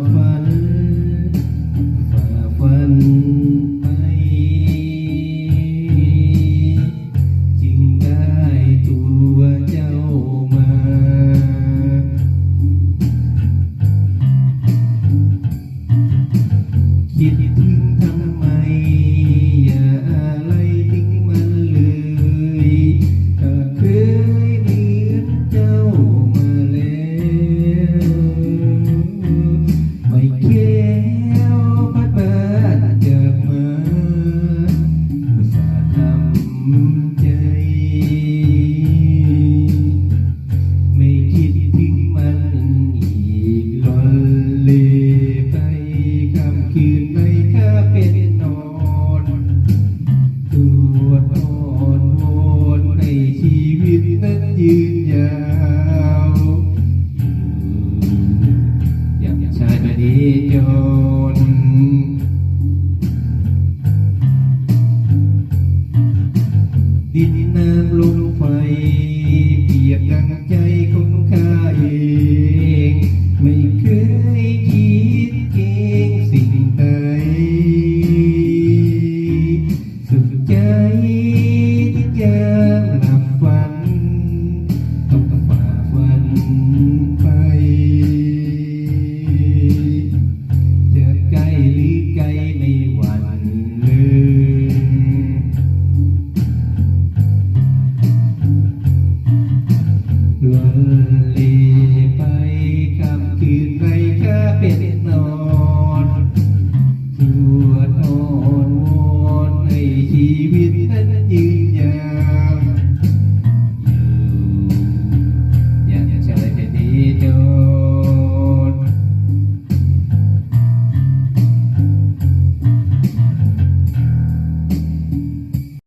ดฟ้า คืนในข้าเป็นนอนตรวจอนวนให้ชีวิตนั้นยืนยาวอย่างชาตินี้จบ